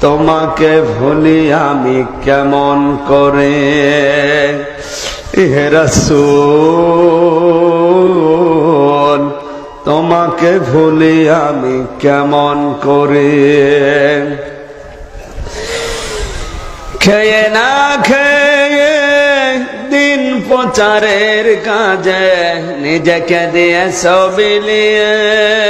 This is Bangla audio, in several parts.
তোমাকে ভুলি আমি কেমন করে? হেরাসোল তোমাকে ভুলি আমি কেমন করে? খেয়ে না খেয়ে দিন প্রচারের কাজে নিজেকে দিয়ে সবিলিয়ে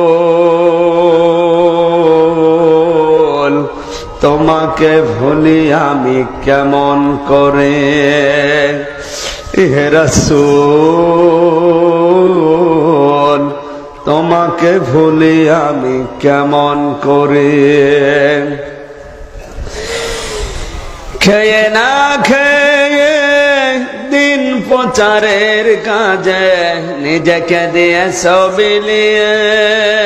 তোমাকে ভুলি আমি কেমন করে? হেরাসোল তোমাকে ভুলি আমি কেমন করে? খেয়ে না খেয়ে দিন প্রচারের কাজে নিজেকে দিয়ে সবিলিয়ে